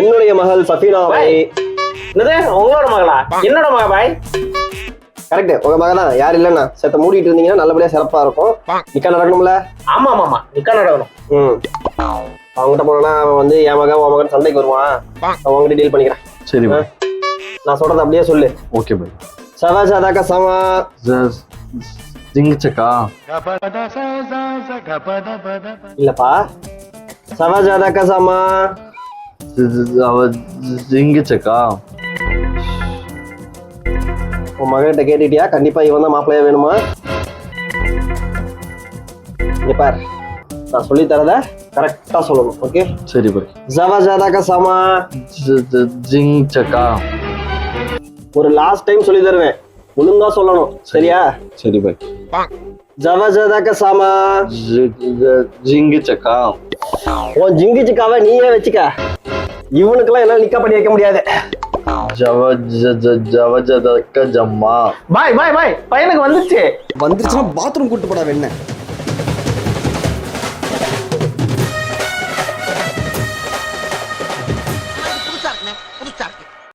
என்னுடைய மகள் சஃபீனாவை என்னது? உங்களோட மகளா? என்னோட மக பாய்? கரெக்ட் உங்க மகன்? தான் யார் இல்லைண்ணா செத்த மூடிட்டு இருந்தீங்கன்னா நல்லபடியா சிறப்பா இருக்கும். நிக்கா நடக்கணும்ல? ஆமா ஆமா ஆமா. நிக்கா நடக்கணும். ம். அவங்ககிட்ட போனா அவன் வந்து என் மகன் உன் மகன் சண்டைக்கு வருவான். அவங்ககிட்ட டீல் பண்ணிக்கிறேன். சரி நான் சொல்றது அப்படியே சொல்லு. ஓகே பாய் சவா ஜாதாக்க சமா. ஜிங்கு சக்கா இல்லப்பா. சவா ஜாதாக்க சமா. ஜிங்கு சக்கா உன் மகன்கிட்ட கேட்டுட்டியா? கண்டிப்பா இவன் தான் மாப்பிள்ளையா வேணுமா? இங்க பார். நான் சொல்லி தரத கரெக்டா சொல்லணும் ஓகே சரி பாய் ஜவா ஜாதாக்க சமா. ஜிங் சக்கா ஒரு லாஸ்ட் டைம் சொல்லி தருவேன். ஒழுங்கா சொல்லணும் சரியா? சரி பாய் ஜவா ஜாதாக்க சமா. ஜிங்கு சக்கா உன் ஜிங்கி சிக்காவை நீயே வச்சுக்க. இவனுக்கெல்லாம் என்னால நிக்கா பண்ணி வைக்க முடியாது. ஜவ ஜவ ஜதக்க ஜம்மா. பாய் பாய் பாய். பையனுக்கு வந்துச்சு. வந்துருச்சுன்னா பாத்ரூம் கூட்டு போடா வெண்ண